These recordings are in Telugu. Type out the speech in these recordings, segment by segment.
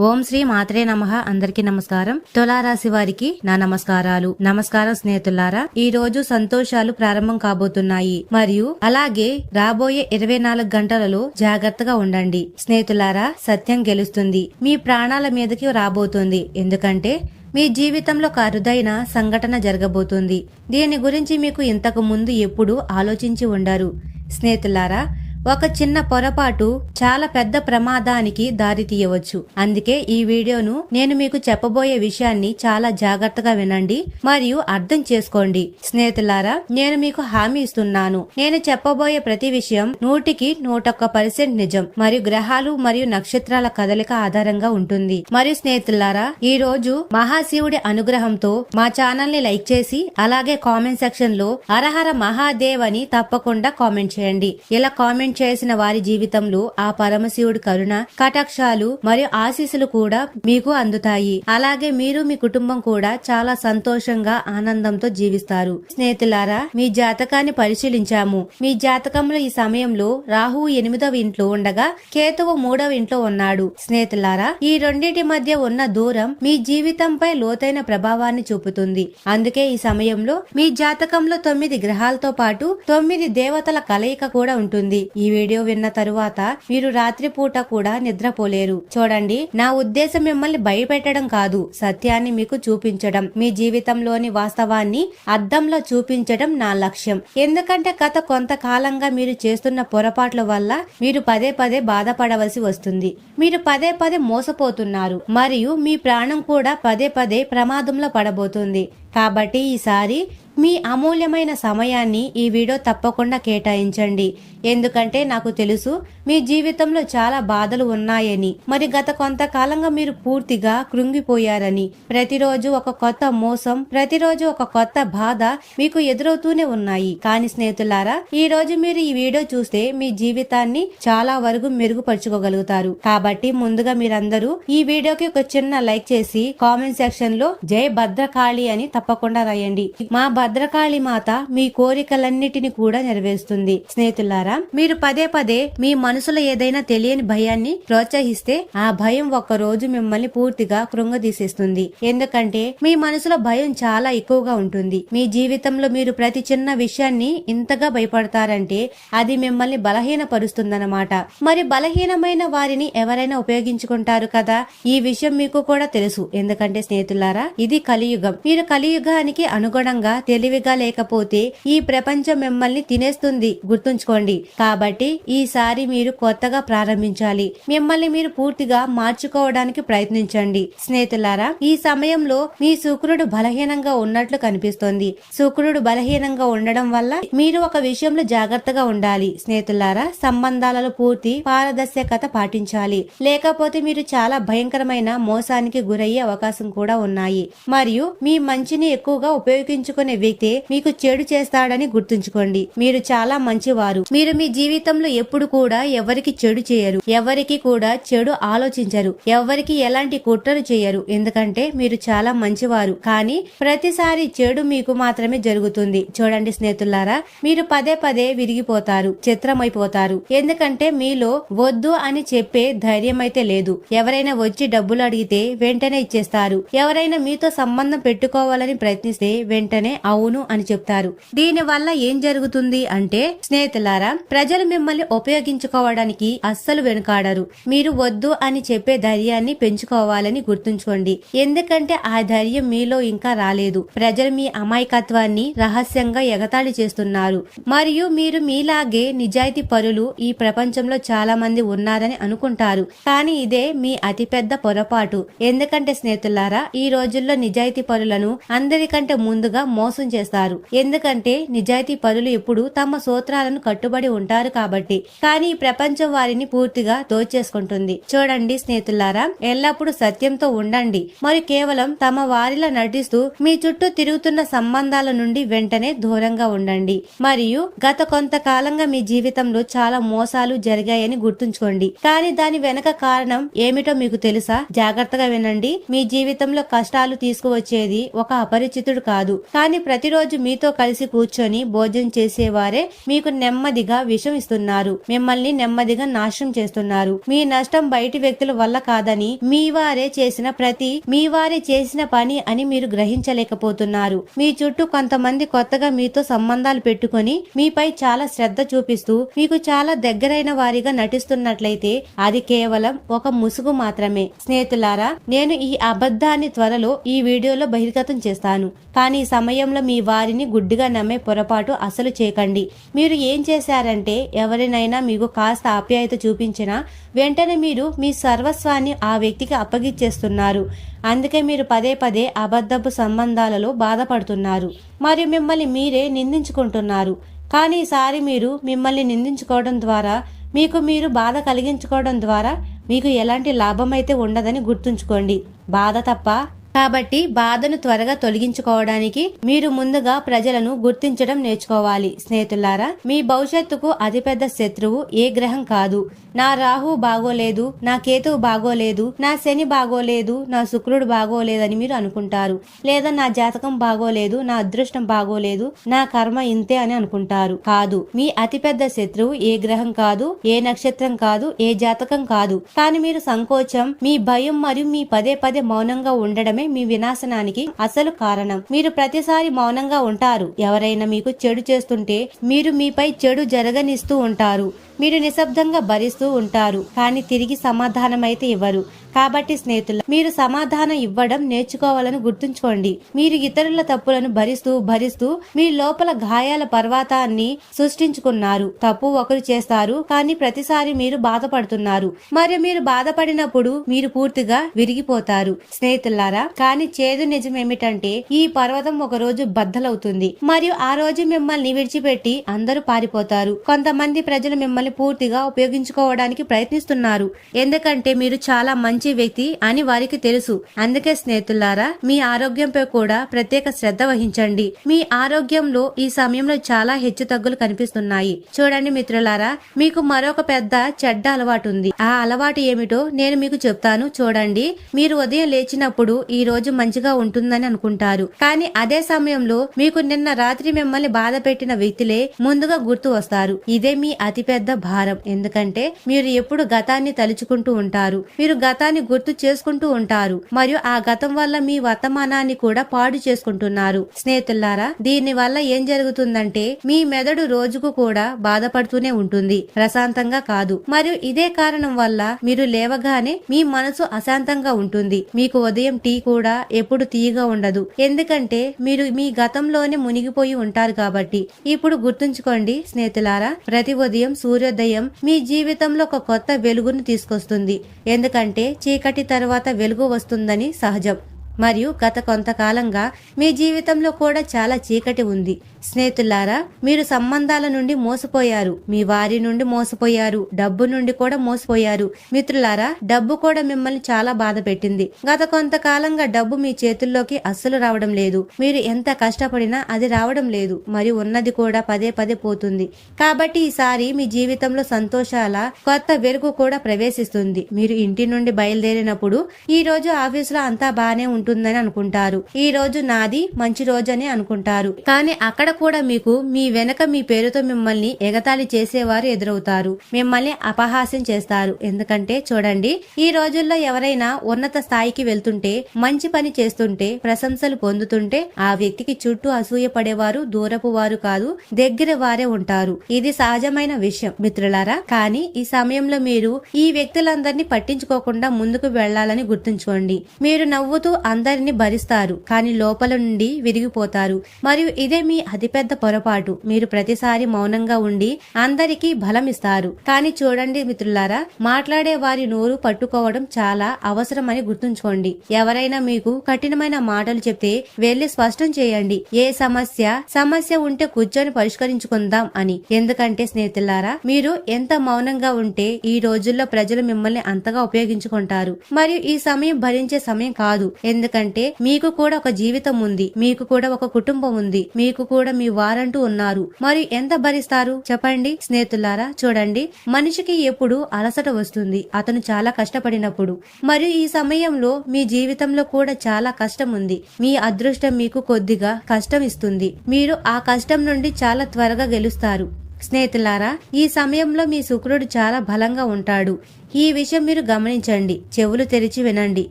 ఓం శ్రీ మాత్రే నమ. అందరికీ నమస్కారం. తులారాశి వారికి నా నమస్కారాలు. నమస్కారం స్నేహితులారా ఈ రోజు సంతోషాలు ప్రారంభం కాబోతున్నాయి. మరియు అలాగే రాబోయే ఇరవై నాలుగు గంటలలో జాగ్రత్తగా ఉండండి. స్నేహితులారా సత్యం గెలుస్తుంది. మీ ప్రాణాల మీదకి రాబోతుంది. ఎందుకంటే మీ జీవితంలో ఒక అరుదైన సంఘటన జరగబోతుంది. దీని గురించి మీకు ఇంతకు ముందు ఎప్పుడు ఆలోచించి ఉండరు. స్నేహితులారా ఒక చిన్న పొరపాటు చాలా పెద్ద ప్రమాదానికి దారితీయవచ్చు అందుకే ఈ వీడియోను నేను మీకు చెప్పబోయే విషయాన్ని చాలా జాగ్రత్తగా వినండి మరియు అర్థం చేసుకోండి. స్నేహితులారా నేను మీకు హామీ ఇస్తున్నాను. నేను చెప్పబోయే ప్రతి విషయం నూటికి నూటొక్క పర్సెంట్ నిజం. మరియు గ్రహాలు మరియు నక్షత్రాల కదలిక ఆధారంగా ఉంటుంది. మరియు స్నేహితులారా ఈ రోజు మహాశివుడి అనుగ్రహంతో మా ఛానల్ని లైక్ చేసి అలాగే కామెంట్ సెక్షన్లో అరహర మహాదేవ్ అని తప్పకుండా కామెంట్ చేయండి. ఇలా కామెంట్ చేసిన వారి జీవితంలో ఆ పరమశివుడి కరుణ కటాక్షాలు మరియు ఆశీస్సులు కూడా మీకు అందుతాయి. అలాగే మీరు మీ కుటుంబం కూడా చాలా సంతోషంగా ఆనందంతో జీవిస్తారు. స్నేహితులారా మీ జాతకాన్ని పరిశీలించాము. మీ జాతకంలో ఈ సమయంలో రాహువు ఎనిమిదవ ఇంట్లో ఉండగా కేతువు మూడవ ఇంట్లో ఉన్నాడు. స్నేహితులారా ఈ రెండింటి మధ్య ఉన్న దూరం మీ జీవితంపై లోతైన ప్రభావాన్ని చూపుతుంది. అందుకే ఈ సమయంలో మీ జాతకంలో తొమ్మిది గ్రహాలతో పాటు తొమ్మిది దేవతల కలయిక కూడా ఉంటుంది. ఈ ఈ వీడియో విన్న తరువాత మీరు రాత్రిపూట కూడా నిద్రపోలేరు. చూడండి నా ఉద్దేశం మిమ్మల్ని భయపెట్టడం కాదు సత్యాన్ని మీకు చూపించడం మీ జీవితంలోని వాస్తవాన్ని అద్దంలో చూపించడం నా లక్ష్యం. ఎందుకంటే గత కొంతకాలంగా మీరు చేస్తున్న పొరపాట్ల వల్ల మీరు పదే పదే బాధపడవలసి వస్తుంది. మీరు పదే పదే మోసపోతున్నారు మరియు మీ ప్రాణం కూడా పదే పదే ప్రమాదంలో పడబోతుంది. కాబట్టి ఈసారి మీ అమూల్యమైన సమయాన్ని ఈ వీడియో తప్పకుండా కేటాయించండి. ఎందుకంటే నాకు తెలుసు మీ జీవితంలో చాలా బాధలు ఉన్నాయని. మరి గత కొంతకాలంగా మీరు పూర్తిగా కృంగిపోయారని. ప్రతిరోజు ఒక కొత్త మోసం ప్రతిరోజు ఒక కొత్త బాధ మీకు ఎదురవుతూనే ఉన్నాయి. కానీ స్నేహితులారా ఈ రోజు మీరు ఈ వీడియో చూస్తే మీ జీవితాన్ని చాలా వరకు మెరుగుపరుచుకోగలుగుతారు. కాబట్టి ముందుగా మీరందరూ ఈ వీడియోకి ఒక చిన్న లైక్ చేసి కామెంట్ సెక్షన్లో జై భద్రకాళి అని తప్పకుండా రాయండి. మా భద్రకాళి మాత మీ కోరికలన్నిటిని కూడా నెరవేరుస్తుంది. స్నేహితులారా మీరు పదే పదే మీ మనసులో ఏదైనా తెలియని భయాన్ని ప్రోత్సహిస్తే ఆ భయం ఒక్క రోజు మిమ్మల్ని పూర్తిగా కృంగదీసేస్తుంది. ఎందుకంటే మీ మనసులో భయం చాలా ఎక్కువగా ఉంటుంది. మీ జీవితంలో మీరు ప్రతి చిన్న విషయాన్ని ఇంతగా భయపడతారంటే అది మిమ్మల్ని బలహీనపరుస్తుందన్నమాట. మరి బలహీనమైన వారిని ఎవరైనా ఉపయోగించుకుంటారు కదా? ఈ విషయం మీకు కూడా తెలుసు. ఎందుకంటే స్నేహితులారా ఇది కలియుగం. మీరు కలియుగానికి అనుగుణంగా తెలివిగా లేకపోతే ఈ ప్రపంచం మిమ్మల్ని తినేస్తుంది. గుర్తుంచుకోండి. కాబట్టి ఈసారి మీరు కొత్తగా ప్రారంభించాలి. మిమ్మల్ని మీరు పూర్తిగా మార్చుకోవడానికి ప్రయత్నించండి. స్నేహితులారా ఈ సమయంలో మీ శుక్రుడు బలహీనంగా ఉన్నట్లు కనిపిస్తోంది. శుక్రుడు బలహీనంగా ఉండడం వల్ల మీరు ఒక విషయంలో జాగ్రత్తగా ఉండాలి. స్నేహితులారా సంబంధాలలో పూర్తి పారదర్శకత పాటించాలి. లేకపోతే మీరు చాలా భయంకరమైన మోసానికి గురయ్యే అవకాశం కూడా ఉన్నాయి. మరియు మీ మంచిని ఎక్కువగా ఉపయోగించుకునే వ్యక్తి మీకు చెడు చేస్తాడని గుర్తుంచుకోండి. మీరు చాలా మంచివారు. మీరు మీ జీవితంలో ఎప్పుడు కూడా ఎవరికి చెడు చేయరు. ఎవరికి కూడా చెడు ఆలోచించరు. ఎవరికి ఎలాంటి కుట్రలు చేయరు. ఎందుకంటే మీరు చాలా మంచివారు. కానీ ప్రతిసారి చెడు మీకు మాత్రమే జరుగుతుంది. చూడండి స్నేహితులారా మీరు పదే పదే విరిగిపోతారు చిత్రమైపోతారు. ఎందుకంటే మీలో వద్దు అని చెప్పే ధైర్యం అయితే లేదు. ఎవరైనా వచ్చి డబ్బులు అడిగితే వెంటనే ఇచ్చేస్తారు. ఎవరైనా మీతో సంబంధం పెట్టుకోవాలని ప్రయత్నిస్తే వెంటనే అవును అని చెప్తారు. దీని వల్ల ఏం జరుగుతుంది అంటే స్నేహితులారా ప్రజలు మిమ్మల్ని ఉపయోగించుకోవడానికి అస్సలు వెనుకాడరు. మీరు వద్దు అని చెప్పే ధైర్యాన్ని పెంచుకోవాలని గుర్తుంచుకోండి. ఎందుకంటే ఆ ధైర్యం మీలో ఇంకా రాలేదు. ప్రజలు మీ అమాయకత్వాన్ని రహస్యంగా ఎగతాళి చేస్తున్నారు. మరియు మీరు మీలాగే నిజాయితీ పరులు ఈ ప్రపంచంలో చాలా మంది ఉన్నారని అనుకుంటారు. కానీ ఇదే మీ అతిపెద్ద పొరపాటు. ఎందుకంటే స్నేహితులారా ఈ రోజుల్లో నిజాయితీ పరులను అందరికంటే ముందుగా మోసం చేస్తారు. ఎందుకంటే నిజాయితీ పరులు ఎప్పుడు తమ సూత్రాలను కట్టుబడి ఉంటారు కాబట్టి. కానీ ప్రపంచం వారిని పూర్తిగా దోచేసుకుంటుంది. చూడండి స్నేహితులారా ఎల్లప్పుడూ సత్యంతో ఉండండి. మరి కేవలం తమ వారిలా నటిస్తూ మీ చుట్టూ తిరుగుతున్న సంబంధాల నుండి వెంటనే దూరంగా ఉండండి. మరియు గత కొంతకాలంగా మీ జీవితంలో చాలా మోసాలు జరిగాయని గుర్తుంచుకోండి. కానీ దాని వెనక కారణం ఏమిటో మీకు తెలుసా? జాగ్రత్తగా వినండి. మీ జీవితంలో కష్టాలు తీసుకువచ్చేది ఒక అపరిచితుడు కాదు. కానీ ప్రతిరోజు మీతో కలిసి కూర్చొని భోజనం చేసేవారే మీకు నెమ్మదిగా విషం ఇస్తున్నారు. మిమ్మల్ని నెమ్మదిగా నాశనం చేస్తున్నారు. మీ నష్టం బయటి వ్యక్తుల వల్ల కాదని మీ వారే చేసిన ప్రతి మీ వారే చేసిన పని అని మీరు గ్రహించలేకపోతున్నారు. మీ చుట్టూ కొంతమంది కొత్తగా మీతో సంబంధాలు పెట్టుకొని మీపై చాలా శ్రద్ధ చూపిస్తూ మీకు చాలా దగ్గరైన వారిగా నటిస్తున్నట్లయితే అది కేవలం ఒక ముసుగు మాత్రమే. స్నేహితులారా నేను ఈ అబద్ధాన్ని త్వరలో ఈ వీడియోలో బహిర్గతం చేస్తాను. చేస్తాను. కానీ ఈ సమయంలో మీ వారిని గుడ్డిగా నమ్మే పొరపాటు అసలు చేయకండి. మీరు ఏం చేశారంటే ఎవరినైనా మీకు కాస్త ఆప్యాయత చూపించినా వెంటనే మీరు మీ సర్వస్వాన్ని ఆ వ్యక్తికి అప్పగిచ్చేస్తున్నారు. అందుకే మీరు పదే పదే అబద్ధపు సంబంధాలలో బాధపడుతున్నారు. మరియు మిమ్మల్ని మీరే నిందించుకుంటున్నారు. కానీ ఈసారి మీరు మిమ్మల్ని నిందించుకోవడం ద్వారా మీకు మీరు బాధ కలిగించుకోవడం ద్వారా మీకు ఎలాంటి లాభం అయితే ఉండదని గుర్తుంచుకోండి. బాధ తప్ప కాబట్టి బాధను త్వరగా తొలగించుకోవడానికి మీరు ముందుగా ప్రజలను గుర్తించడం నేర్చుకోవాలి. స్నేహితులారా మీ భవిష్యత్తుకు అతిపెద్ద శత్రువు ఏ గ్రహం కాదు. నా రాహు బాగోలేదు నా కేతువు బాగోలేదు నా శని బాగోలేదు నా శుక్రుడు బాగోలేదని మీరు అనుకుంటారు. లేదా నా జాతకం బాగోలేదు నా అదృష్టం బాగోలేదు నా కర్మ ఇంతే అని అనుకుంటారు. కాదు మీ అతిపెద్ద శత్రువు ఏ గ్రహం కాదు ఏ నక్షత్రం కాదు ఏ జాతకం కాదు. కానీ మీరు సంకోచం మీ భయం మరియు మీ పదే పదే మౌనంగా ఉండడమే మీ వినాశనానికి అసలు కారణం. మీరు ప్రతిసారి మౌనంగా ఉంటారు. ఎవరైనా మీకు చెడు చేస్తుంటే మీరు మీపై చెడు జరగనిస్తూ ఉంటారు. మీరు నిశ్శబ్దంగా భరిస్తూ ఉంటారు. కానీ తిరిగి సమాధానం అయితే ఇవ్వరు. కాబట్టి స్నేహితులు మీరు సమాధానం ఇవ్వడం నేర్చుకోవాలని గుర్తుంచుకోండి. మీరు ఇతరుల తప్పులను భరిస్తూ భరిస్తూ మీ లోపల గాయాల పర్వతాన్ని సృష్టించుకున్నారు. తప్పు ఒకరు చేస్తారు కానీ ప్రతిసారి మీరు బాధపడుతున్నారు. మరియు మీరు బాధపడినప్పుడు మీరు పూర్తిగా విరిగిపోతారు. స్నేహితులారా కానీ చేదు నిజం ఏమిటంటే ఈ పర్వతం ఒక రోజు బద్దలవుతుంది. మరియు ఆ రోజు మిమ్మల్ని విడిచిపెట్టి అందరూ పారిపోతారు. కొంతమంది ప్రజలు మిమ్మల్ని పూర్తిగా ఉపయోగించుకోవడానికి ప్రయత్నిస్తున్నారు. ఎందుకంటే మీరు చాలా మంచి మంచి వ్యక్తి అని వారికి తెలుసు. అందుకే స్నేహితులారా మీ ఆరోగ్యంపై కూడా ప్రత్యేక శ్రద్ధ వహించండి. మీ ఆరోగ్యంలో ఈ సమయంలో చాలా హెచ్చు తగ్గులు కనిపిస్తున్నాయి. చూడండి మిత్రులారా మీకు మరొక పెద్ద చెడ్డ అలవాటు ఉంది. ఆ అలవాటు ఏమిటో నేను మీకు చెప్తాను. చూడండి మీరు ఉదయం లేచినప్పుడు ఈ రోజు మంచిగా ఉంటుందని అనుకుంటారు. కానీ అదే సమయంలో మీకు నిన్న రాత్రి మిమ్మల్ని బాధ పెట్టిన వ్యక్తులే ముందుగా గుర్తు వస్తారు. ఇదే మీ అతిపెద్ద భారం. ఎందుకంటే మీరు ఎప్పుడు గతాన్ని తలుచుకుంటూ ఉంటారు. మీరు గతాన్ని గుర్తు చేసుకుంటూ ఉంటారు. మరియు ఆ గతం వల్ల మీ వర్తమానాన్ని కూడా పాడు చేసుకుంటున్నారు. స్నేహితులారా దీని వల్ల ఏం జరుగుతుందంటే మీ మెదడు రోజుకు కూడా బాధపడుతూనే ఉంటుంది. ప్రశాంతంగా కాదు. మరియు ఇదే కారణం వల్ల మీరు లేవగానే మీ మనసు అశాంతంగా ఉంటుంది. మీకు ఉదయం టీ కూడా ఎప్పుడు తీయగా ఉండదు. ఎందుకంటే మీరు మీ గతంలోనే మునిగిపోయి ఉంటారు కాబట్టి. ఇప్పుడు గుర్తుంచుకోండి స్నేహితులారా ప్రతి ఉదయం సూర్యోదయం మీ జీవితంలో ఒక కొత్త వెలుగును తీసుకొస్తుంది. ఎందుకంటే చీకటి తర్వాత వెలుగు వస్తుందని సహజం. మరియు గత కొంతకాలంగా మీ జీవితంలో కూడా చాలా చీకటి ఉంది. స్నేహితులారా మీరు సంబంధాల నుండి మోసపోయారు. మీ వారి నుండి మోసపోయారు. డబ్బు నుండి కూడా మోసపోయారు. మిత్రులారా డబ్బు కూడా మిమ్మల్ని చాలా బాధ పెట్టింది. గత కొంతకాలంగా డబ్బు మీ చేతుల్లోకి అస్సలు రావడం లేదు. మీరు ఎంత కష్టపడినా అది రావడం లేదు. మరియు ఉన్నది కూడా పదే పదే పోతుంది. కాబట్టి ఈసారి మీ జీవితంలో సంతోషాల కొత్త వెలుగు కూడా ప్రవేశిస్తుంది. మీరు ఇంటి నుండి బయలుదేరినప్పుడు ఈ రోజు ఆఫీసులో అంతా బాగానే బానే ఉంటుందని అనుకుంటారు. ఈ రోజు నాది మంచి రోజు అని అనుకుంటారు. కానీ అక్కడ కూడా మీకు మీ వెనక మీ పేరుతో మిమ్మల్ని ఎగతాళి చేసేవారు ఎదురవుతారు. మిమ్మల్ని అపహాస్యం చేస్తారు. ఎందుకంటే చూడండి ఈ రోజుల్లో ఎవరైనా ఉన్నత స్థాయికి వెళ్తుంటే మంచి పని చేస్తుంటే ప్రశంసలు పొందుతుంటే ఆ వ్యక్తికి చుట్టూ అసూయ పడేవారు దూరపు వారు కాదు దగ్గర వారే ఉంటారు. ఇది సహజమైన విషయం మిత్రులారా. కానీ ఈ సమయంలో మీరు ఈ వ్యక్తులందరినీ పట్టించుకోకుండా ముందుకు వెళ్ళాలని గుర్తుంచుకోండి. మీరు నవ్వుతూ అందరిని భరిస్తారు కానీ లోపల నుండి విరిగిపోతారు. మరియు ఇదే మీ అతిపెద్ద పొరపాటు. మీరు ప్రతిసారి మౌనంగా ఉండి అందరికీ బలం ఇస్తారు. కానీ చూడండి మిత్రులారా మాట్లాడే వారి నోరు పట్టుకోవడం చాలా అవసరమని గుర్తుంచుకోండి. ఎవరైనా మీకు కఠినమైన మాటలు చెప్తే వెళ్ళి స్పష్టం చేయండి. ఏ సమస్య సమస్య ఉంటే కూర్చొని పరిష్కరించుకుందాం అని. ఎందుకంటే స్నేహితులారా మీరు ఎంత మౌనంగా ఉంటే ఈ రోజుల్లో ప్రజలు మిమ్మల్ని అంతగా ఉపయోగించుకుంటారు. మరియు ఈ సమయం భరించే సమయం కాదు. ఎందుకంటే మీకు కూడా ఒక జీవితం ఉంది మీకు కూడా ఒక కుటుంబం ఉంది మీకు కూడా మీ వారంటూ ఉన్నారు. మరి ఎంత భరిస్తారు? చెప్పండి. స్నేహితులారా చూడండి. మనిషికి ఎప్పుడు అలసట వస్తుంది అతను చాలా కష్టపడినప్పుడు. మరియు ఈ సమయంలో మీ జీవితంలో కూడా చాలా కష్టం ఉంది. మీ అదృష్టం మీకు కొద్దిగా కష్టం ఇస్తుంది. మీరు ఆ కష్టం నుండి చాలా త్వరగా గెలుస్తారు. స్నేహితులారా ఈ సమయంలో మీ శుక్రుడు చాలా బలంగా ఉంటాడు. ఈ విషయం మీరు గమనించండి చెవులు తెరిచి వినండి.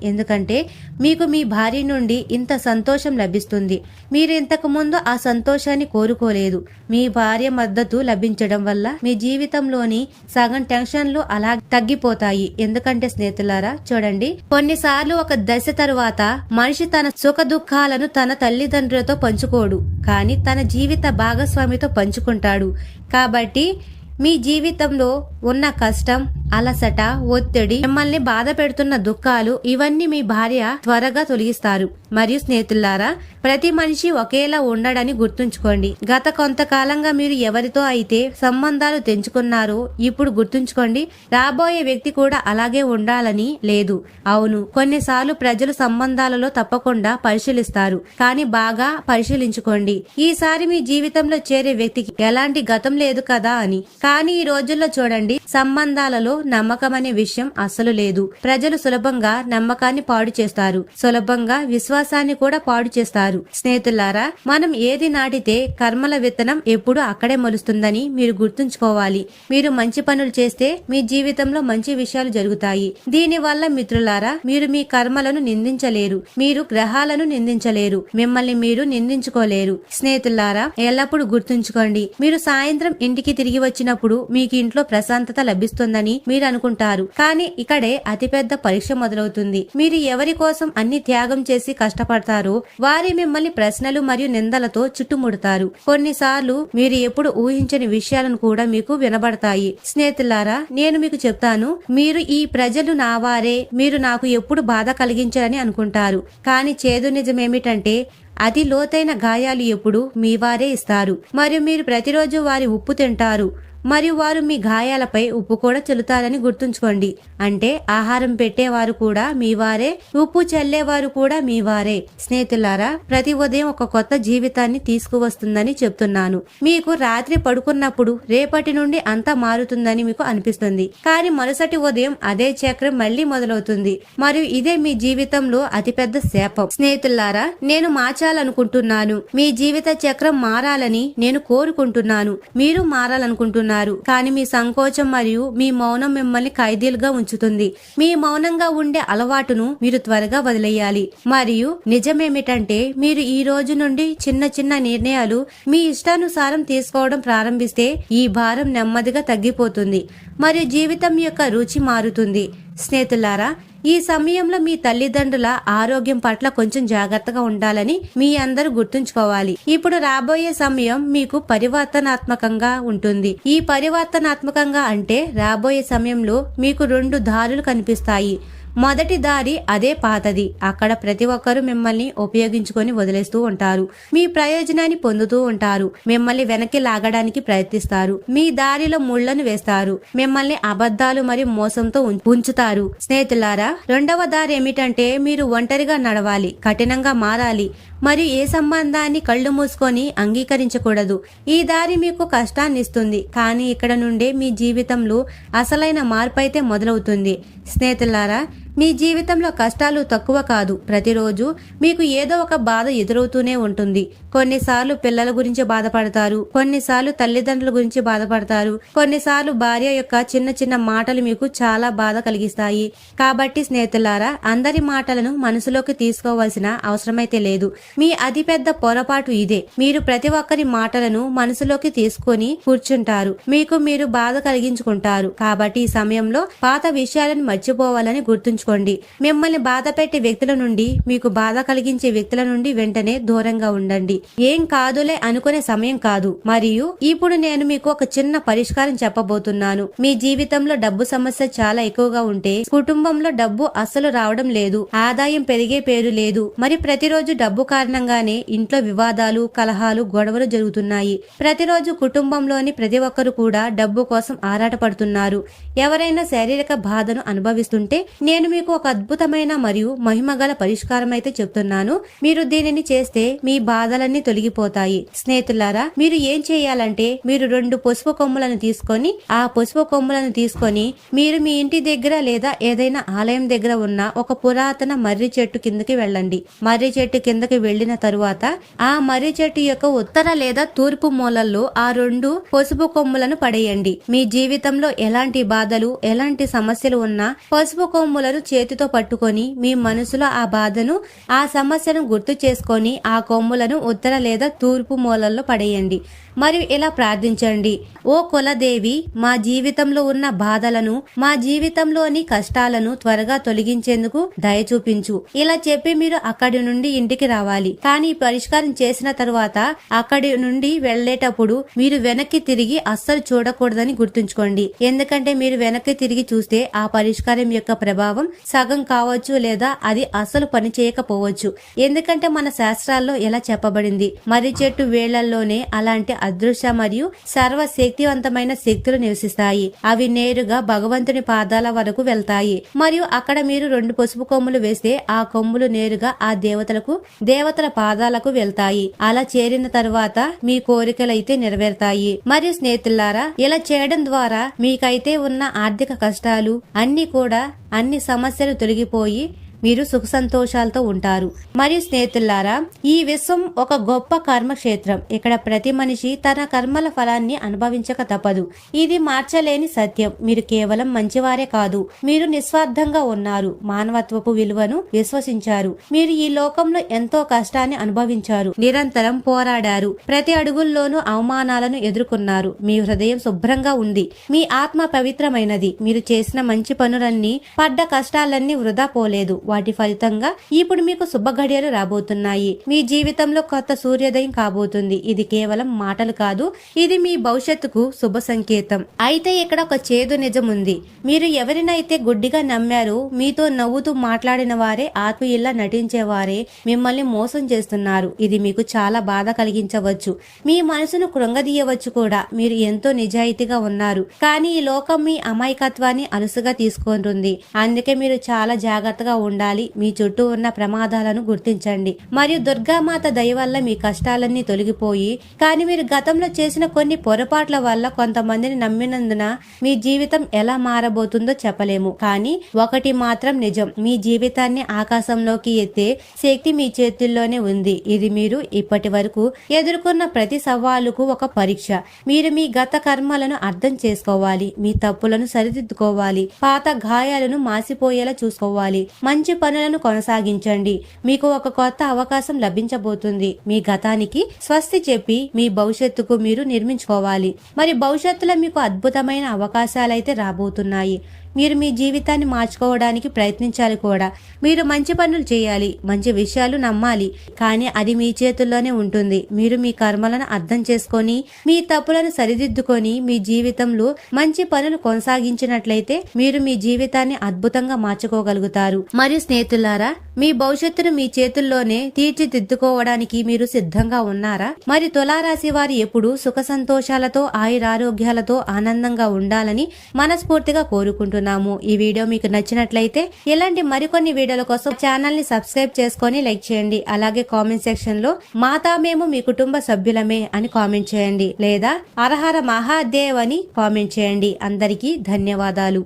ఎందుకంటే మీకు మీ భార్య నుండి ఇంత సంతోషం లభిస్తుంది. మీరు ఇంతకు ముందు ఆ సంతోషాన్ని కోరుకోలేదు. మీ భార్య మద్దతు లభించడం వల్ల మీ జీవితంలోని సగం టెన్షన్లు అలా తగ్గిపోతాయి. ఎందుకంటే స్నేహితులారా చూడండి. కొన్నిసార్లు ఒక దశ తరువాత మనిషి తన సుఖ దుఃఖాలను తన తల్లిదండ్రులతో పంచుకోడు. కానీ తన జీవిత భాగస్వామితో పంచుకుంటాడు. కాబట్టి మీ జీవితంలో ఉన్న కష్టం అలసట ఒత్తిడి మిమ్మల్ని బాధ పెడుతున్న దుఃఖాలు ఇవన్నీ మీ భార్య త్వరగా తొలగిస్తారు. మరియు స్నేహితులారా ప్రతి మనిషి ఒకేలా ఉండడని గుర్తుంచుకోండి. గత కొంతకాలంగా మీరు ఎవరితో అయితే సంబంధాలు తెంచుకున్నారో ఇప్పుడు గుర్తుంచుకోండి రాబోయే వ్యక్తి కూడా అలాగే ఉండాలని లేదు. అవును కొన్నిసార్లు ప్రజలు సంబంధాలలో తప్పకుండా పరిశీలిస్తారు కానీ బాగా పరిశీలించుకోండి. ఈసారి మీ జీవితంలో చేరే వ్యక్తికి ఎలాంటి గతం లేదు కదా అని. కానీ ఈ రోజుల్లో చూడండి సంబంధాలలో నమ్మకం అనే విషయం అస్సలు లేదు. ప్రజలు సులభంగా నమ్మకాన్ని పాడు చేస్తారు. సులభంగా విశ్వాసాన్ని కూడా పాడు చేస్తారు. స్నేహితులారా మనం ఏది నాటితే కర్మల విత్తనం ఎప్పుడు అక్కడే మొలుస్తుందని మీరు గుర్తుంచుకోవాలి. మీరు మంచి పనులు చేస్తే మీ జీవితంలో మంచి విషయాలు జరుగుతాయి. దీని వల్ల మిత్రులారా మీరు మీ కర్మలను నిందించలేరు. మీరు గ్రహాలను నిందించలేరు. మిమ్మల్ని మీరు నిందించుకోలేరు. స్నేహితులారా ఎల్లప్పుడూ గుర్తుంచుకోండి. మీరు సాయంత్రం ఇంటికి తిరిగి వచ్చినప్పుడు మీకు ఇంట్లో ప్రశాంతత లభిస్తుందని మీరు అనుకుంటారు కానీ ఇక్కడే అతిపెద్ద పరీక్ష మొదలవుతుంది. మీరు ఎవరి కోసం అన్ని త్యాగం చేసి కష్టపడతారో వారి మిమ్మల్ని ప్రశ్నలు మరియు నిందలతో చుట్టుముడతారు. కొన్నిసార్లు మీరు ఎప్పుడు ఊహించని విషయాలను కూడా మీకు వినబడతాయి. స్నేహితులారా నేను మీకు చెప్తాను మీరు ఈ ప్రజలు నా వారే మీరు నాకు ఎప్పుడు బాధ కలిగించారని అనుకుంటారు. కానీ చేదు నిజమేమిటంటే అతి లోతైన గాయాలు ఎప్పుడు మీ వారే ఇస్తారు. మరియు మీరు ప్రతిరోజు వారి ఉప్పు తింటారు. మరియు వారు మీ గాయాలపై ఉప్పు కూడా చల్లుతారని గుర్తుంచుకోండి. అంటే ఆహారం పెట్టేవారు కూడా మీ వారే ఉప్పు చల్లేవారు కూడా మీ వారే స్నేహితులారా ప్రతి ఉదయం ఒక కొత్త జీవితాన్ని తీసుకువస్తుందని చెప్తున్నాను. మీకు రాత్రి పడుకున్నప్పుడు రేపటి నుండి అంతా మారుతుందని మీకు అనిపిస్తుంది. కానీ మరుసటి ఉదయం అదే చక్రం మళ్ళీ మొదలవుతుంది. మరియు ఇదే మీ జీవితంలో అతిపెద్ద శాపం. స్నేహితులారా నేను మార్చాలనుకుంటున్నాను. మీ జీవిత చక్రం మారాలని నేను కోరుకుంటున్నాను. మీరు మారాలనుకుంటున్నారు. కానీ మీ సంకోచం మరియు మీ మౌనం మిమ్మల్ని ఖైదీలుగా ఉంచుతుంది. మీ మౌనంగా ఉండే అలవాటును మీరు త్వరగా వదిలేయాలి. మరియు నిజమేమిటంటే మీరు ఈ రోజు నుండి చిన్న చిన్న నిర్ణయాలు మీ ఇష్టానుసారం తీసుకోవడం ప్రారంభిస్తే ఈ భారం నెమ్మదిగా తగ్గిపోతుంది. మరియు జీవితం యొక్క రుచి మారుతుంది. స్నేహితులారా ఈ సమయంలో మీ తల్లిదండ్రుల ఆరోగ్యం పట్ల కొంచెం జాగ్రత్తగా ఉండాలని మీ అందరూ గుర్తుంచుకోవాలి. ఇప్పుడు రాబోయే సమయం మీకు పరివర్తనాత్మకంగా ఉంటుంది. ఈ పరివర్తనాత్మకంగా అంటే రాబోయే సమయంలో మీకు రెండు దారులు కనిపిస్తాయి. మొదటి దారి అదే పాతది. అక్కడ ప్రతి ఒక్కరూ మిమ్మల్ని ఉపయోగించుకొని వదిలేస్తూ ఉంటారు. మీ ప్రయోజనాన్ని పొందుతూ ఉంటారు. మిమ్మల్ని వెనక్కి లాగడానికి ప్రయత్నిస్తారు. మీ దారిలో ముళ్ళను వేస్తారు. మిమ్మల్ని అబద్ధాలు మరియు మోసంతో ఉం- ఉంచుతారు. స్నేహితులారా రెండవ దారి ఏమిటంటే మీరు ఒంటరిగా నడవాలి కఠినంగా మారాలి మరియు ఏ సంబంధాన్ని కళ్ళు మూసుకొని అంగీకరించకూడదు. ఈ దారి మీకు కష్టాన్ని ఇస్తుంది కానీ ఇక్కడ నుండే మీ జీవితంలో అసలైన మార్పు అయితే మొదలవుతుంది. స్నేహితులారా మీ జీవితంలో కష్టాలు తక్కువ కాదు. ప్రతిరోజు మీకు ఏదో ఒక బాధ ఎదురవుతూనే ఉంటుంది. కొన్నిసార్లు పిల్లల గురించి బాధపడతారు. కొన్నిసార్లు తల్లిదండ్రుల గురించి బాధపడతారు. కొన్నిసార్లు భార్య యొక్క చిన్న చిన్న మాటలు మీకు చాలా బాధ కలిగిస్తాయి. కాబట్టి స్నేహితులారా అందరి మాటలను మనసులోకి తీసుకోవాల్సిన అవసరమైతే లేదు. మీ అతిపెద్ద పొరపాటు ఇదే. మీరు ప్రతి ఒక్కరి మాటలను మనసులోకి తీసుకొని కూర్చుంటారు. మీకు మీరు బాధ కలిగించుకుంటారు. కాబట్టి ఈ సమయంలో పాత విషయాలను మర్చిపోవాలని గుర్తుంచుకోండి మిమ్మల్ని బాధ పెట్టే వ్యక్తుల నుండి మీకు బాధ కలిగించే వ్యక్తుల నుండి వెంటనే దూరంగా ఉండండి. ఏం కాదులే అనుకునే సమయం కాదు. మరియు ఇప్పుడు నేను మీకు ఒక చిన్న పరిష్కారం చెప్పబోతున్నాను. మీ జీవితంలో డబ్బు సమస్య చాలా ఎక్కువగా ఉంటే కుటుంబంలో డబ్బు అస్సలు రావడం లేదు. ఆదాయం పెరిగే పేరు లేదు. మరి ప్రతిరోజు డబ్బు కారణంగానే ఇంట్లో వివాదాలు కలహాలు గొడవలు జరుగుతున్నాయి. ప్రతిరోజు కుటుంబంలోని ప్రతి ఒక్కరు కూడా డబ్బు కోసం ఆరాటపడుతున్నారు. ఎవరైనా శారీరక బాధను అనుభవిస్తుంటే నేను మీకు ఒక అద్భుతమైన మరియు మహిమగల పరిష్కారం అయితే చెప్తున్నాను. మీరు దీనిని చేస్తే మీ బాధలన్నీ తొలగిపోతాయి. స్నేహితులారా మీరు ఏం చేయాలంటే మీరు రెండు పసుపు కొమ్ములను తీసుకొని ఆ పసుపు కొమ్ములను తీసుకొని మీరు మీ ఇంటి దగ్గర లేదా ఏదైనా ఆలయం దగ్గర ఉన్న ఒక పురాతన మర్రి చెట్టు కిందకి వెళ్ళండి. మర్రి చెట్టు కిందకి వెళ్ళిన తరువాత ఆ మర్రి చెట్టు యొక్క ఉత్తర లేదా తూర్పు మూలల్లో ఆ రెండు పసుపు కొమ్ములను పడేయండి. మీ జీవితంలో ఎలాంటి బాధలు ఎలాంటి సమస్యలు ఉన్నా పసుపు కొమ్ములను చేతితో పట్టుకొని మీ మనసులో ఆ బాధను ఆ సమస్యను గుర్తు చేసుకొని ఆ కొమ్ములను ఉత్తర లేదా తూర్పు మూలల్లో పడేయండి. మరియు ఇలా ప్రార్థించండి? ఓ కులదేవి మా జీవితంలో ఉన్న బాధలను మా జీవితంలోని కష్టాలను త్వరగా తొలగించేందుకు దయ చూపించు. ఇలా చెప్పి మీరు అక్కడి నుండి ఇంటికి రావాలి. కానీ పరిష్కారం చేసిన తరువాత అక్కడి నుండి వెళ్ళేటప్పుడు మీరు వెనక్కి తిరిగి అస్సలు చూడకూడదని గుర్తుంచుకోండి. ఎందుకంటే మీరు వెనక్కి తిరిగి చూస్తే ఆ పరిష్కారం యొక్క ప్రభావం సగం కావచ్చు లేదా అది అసలు పని చేయకపోవచ్చు. ఎందుకంటే మన శాస్త్రాల్లో ఎలా చెప్పబడింది? మర్రి చెట్టు వేళ్ళలోనే అలాంటి అదృశ్య మరియు సర్వశక్తివంతమైన శక్తులు నివసిస్తాయి. అవి నేరుగా భగవంతుని పాదాల వరకు వెళ్తాయి. మరియు అక్కడ మీరు రెండు పసుపు కొమ్ములు వేస్తే ఆ కొమ్ములు నేరుగా ఆ దేవతలకు దేవతల పాదాలకు వెళ్తాయి. అలా చేరిన తరువాత మీ కోరికలైతే నెరవేరుతాయి. మరియు స్నేహితులారా ఇలా చేయడం ద్వారా మీకైతే ఉన్న ఆర్థిక కష్టాలు అన్ని కూడా అన్ని సమస్యలు తొలగిపోయి మీరు సుఖ సంతోషాలతో ఉంటారు. మరియు స్నేహితులారా ఈ విశ్వం ఒక గొప్ప కర్మక్షేత్రం. ఇక్కడ ప్రతి మనిషి తన కర్మల ఫలాన్ని అనుభవించక తప్పదు. ఇది మార్చలేని సత్యం. మీరు కేవలం మంచివారే కాదు. మీరు నిస్వార్థంగా ఉన్నారు. మానవత్వపు విలువను విశ్వసించారు. మీరు ఈ లోకంలో ఎంతో కష్టాన్ని అనుభవించారు. నిరంతరం పోరాడారు. ప్రతి అడుగుల్లోనూ అవమానాలను ఎదుర్కొన్నారు. మీ హృదయం శుభ్రంగా ఉంది. మీ ఆత్మ పవిత్రమైనది. మీరు చేసిన మంచి పనులన్నీ పడ్డ కష్టాలన్నీ వృధా పోలేదు. వాటి ఫలితంగా ఇప్పుడు మీకు శుభ గడియలు రాబోతున్నాయి. మీ జీవితంలో కొత్త సూర్యోదయం కాబోతుంది. ఇది కేవలం మాటలు కాదు ఇది మీ భవిష్యత్తుకు శుభ సంకేతం. అయితే ఇక్కడ ఒక చేదు నిజం ఉంది. మీరు ఎవరినైతే గుడ్డిగా నమ్మారో మీతో నవ్వుతూ మాట్లాడిన వారే ఆత్మీయుల్లా నటించేవారే మిమ్మల్ని మోసం చేస్తున్నారు. ఇది మీకు చాలా బాధ కలిగించవచ్చు. మీ మనసును కృంగదీయవచ్చు కూడా. మీరు ఎంతో నిజాయితీగా ఉన్నారు. కానీ ఈ లోకం మీ అమాయకత్వాన్ని అలుసుగా తీసుకుంటుంది. అందుకే మీరు చాలా జాగ్రత్తగా ఉండాలి. మీ చుట్టూ ఉన్న ప్రమాదాలను గుర్తించండి. మరియు దుర్గామాత దయ వల్ల మీ కష్టాలన్నీ తొలగిపోయి కానీ మీరు గతంలో చేసిన కొన్ని పొరపాట్ల వల్ల కొంతమందిని నమ్మినందున మీ జీవితం ఎలా మారబోతుందో చెప్పలేము. కానీ ఒకటి మాత్రం నిజం. మీ జీవితాన్ని ఆకాశంలోకి ఎత్తే శక్తి మీ చేతుల్లోనే ఉంది. ఇది మీరు ఇప్పటి వరకు ఎదుర్కొన్న ప్రతి సవాలుకు ఒక పరీక్ష. మీరు మీ గత కర్మలను అర్థం చేసుకోవాలి. మీ తప్పులను సరిదిద్దుకోవాలి. పాత గాయాలను మాసిపోయేలా చూసుకోవాలి. మంచి పనులను కొనసాగించండి. మీకు ఒక కొత్త అవకాశం లభించబోతుంది. మీ గతానికి స్వస్తి చెప్పి మీ భవిష్యత్తుకు మీరు నిర్మించుకోవాలి. మరి భవిష్యత్తులో మీకు అద్భుతమైన అవకాశాలైతే రాబోతున్నాయి. మీరు మీ జీవితాన్ని మార్చుకోవడానికి ప్రయత్నించాలి కూడా. మీరు మంచి పనులు చేయాలి మంచి విషయాలు నమ్మాలి కానీ అది మీ చేతుల్లోనే ఉంటుంది. మీరు మీ కర్మలను అర్థం చేసుకొని మీ తప్పులను సరిదిద్దుకొని మీ జీవితంలో మంచి పనులు కొనసాగించినట్లయితే మీరు మీ జీవితాన్ని అద్భుతంగా మార్చుకోగలుగుతారు. మరియు స్నేహితులారా మీ భవిష్యత్తును మీ చేతుల్లోనే తీర్చిదిద్దుకోవడానికి మీరు సిద్ధంగా ఉన్నారా? మరి తులారాశి వారు ఎప్పుడు సుఖ సంతోషాలతో ఆయురారోగ్యాలతో ఆనందంగా ఉండాలని మనస్ఫూర్తిగా కోరుకుంటున్నారు? కోరుకుంటున్నాము ఈ వీడియో మీకు నచ్చినట్లయితే ఇలాంటి మరికొన్ని వీడియోల కోసం ఛానల్ని సబ్స్క్రైబ్ చేసుకొని లైక్ చేయండి. అలాగే కామెంట్ సెక్షన్లో మాతా మేము మీ కుటుంబ సభ్యులమే అని కామెంట్ చేయండి. లేదా అరహర మహాదేవ్ అని కామెంట్ చేయండి. అందరికీ ధన్యవాదాలు.